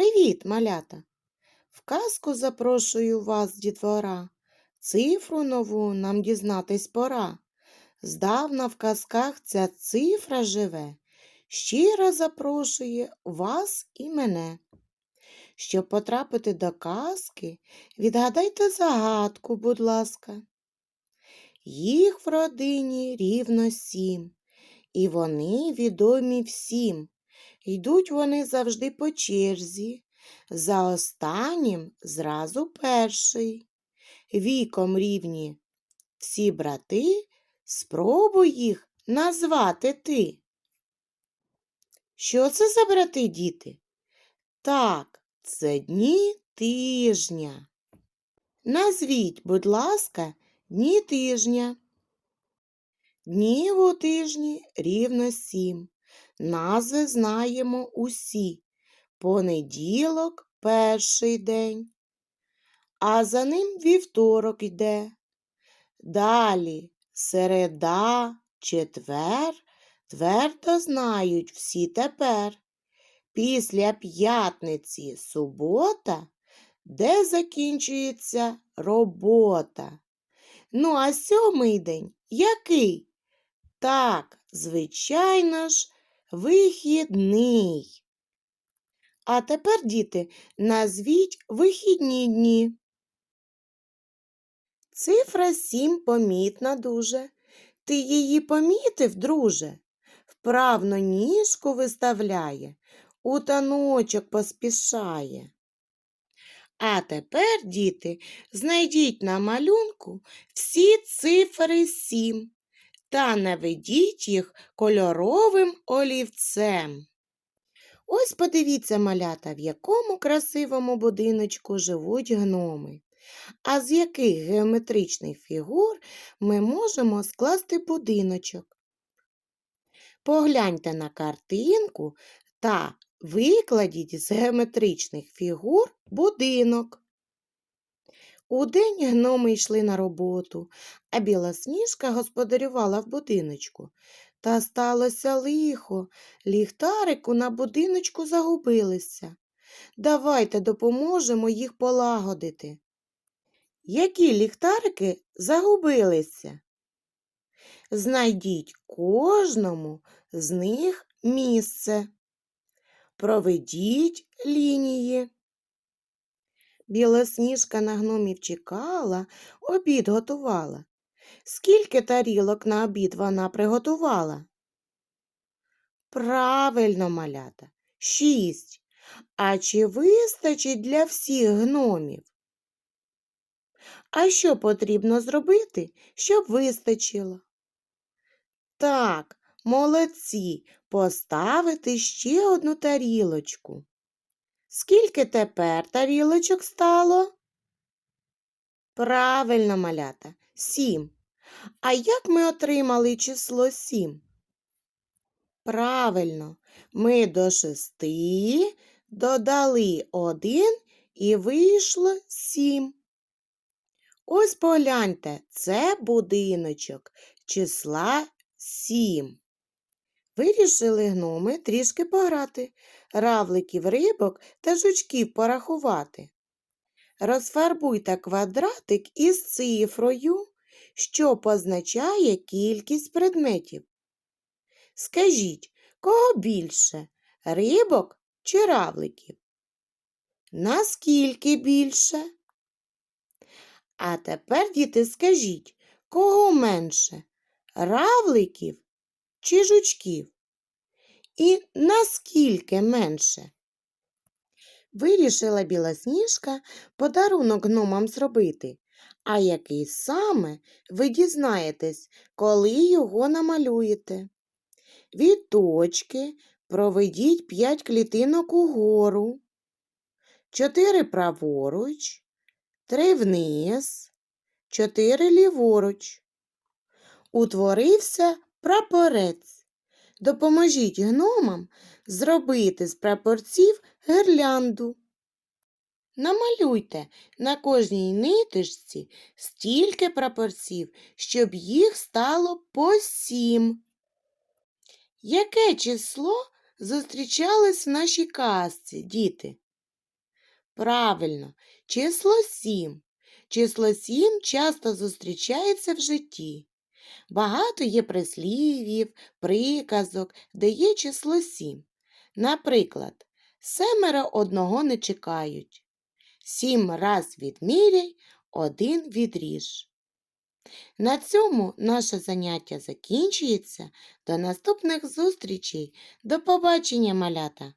Привіт, малята! В казку запрошую вас, дітвора. Цифру нову нам дізнатись пора. Здавна в казках ця цифра живе, щиро запрошує вас і мене. Щоб потрапити до казки, відгадайте загадку, будь ласка. Їх в родині рівно сім, і вони відомі всім. Йдуть вони завжди по черзі, за останнім зразу перший. Віком рівні всі брати, спробуй їх назвати ти. Що це за брати, діти? Так, це дні тижня. Назвіть, будь ласка, дні тижня. Днів у тижні рівно сім. Назви знаємо усі. Понеділок перший день, а за ним вівторок йде. Далі середа, четвер, твердо знають всі тепер. Після п'ятниці субота, де закінчується робота. Ну, а сьомий день який? Так, звичайно ж, вихідний. А тепер, діти, назвіть вихідні дні. Цифра сім помітна дуже. Ти її помітив, друже? Вправно ніжку виставляє, у таночок поспішає. А тепер, діти, знайдіть на малюнку всі цифри сім та наведіть їх кольоровим олівцем. Ось подивіться, малята, в якому красивому будиночку живуть гноми. А з яких геометричних фігур ми можемо скласти будиночок? Погляньте на картинку та викладіть з геометричних фігур будинок. Удень гноми йшли на роботу, а білосніжка господарювала в будиночку. Та сталося лихо, ліхтарику на будиночку загубилися. Давайте допоможемо їх полагодити. Які ліхтарики загубилися? Знайдіть кожному з них місце. Проведіть лінії. Білосніжка на гномів чекала, обід готувала. Скільки тарілок на обід вона приготувала? Правильно, малята, шість. А чи вистачить для всіх гномів? А що потрібно зробити, щоб вистачило? Так, молодці, поставити ще одну тарілочку. Скільки тепер тарілочок стало? Правильно, малята, сім. А як ми отримали число сім? Правильно, ми до шести додали один і вийшло сім. Ось погляньте, це будиночок числа сім. Вирішили гноми трішки пограти, равликів рибок та жучків порахувати. Розфарбуйте квадратик із цифрою, що позначає кількість предметів. Скажіть, кого більше рибок чи равликів? Наскільки більше? А тепер, діти, скажіть, кого менше равликів чи жучків? І наскільки менше? Вирішила білосніжка подарунок гномам зробити. А який саме ви дізнаєтесь, коли його намалюєте? Від точки проведіть 5 клітинок угору, 4 праворуч, 3 вниз, 4 ліворуч. Утворився прапорець. Допоможіть гномам зробити з прапорців гирлянду. Намалюйте на кожній ниточці стільки прапорців, щоб їх стало по сім. Яке число зустрічалось в нашій казці, діти? Правильно, число 7. Число 7 часто зустрічається в житті. Багато є прислів'їв, приказок, де є число 7. Наприклад, семеро одного не чекають. Сім раз відміряй, один відріж. На цьому наше заняття закінчується. До наступних зустрічей. До побачення, малята!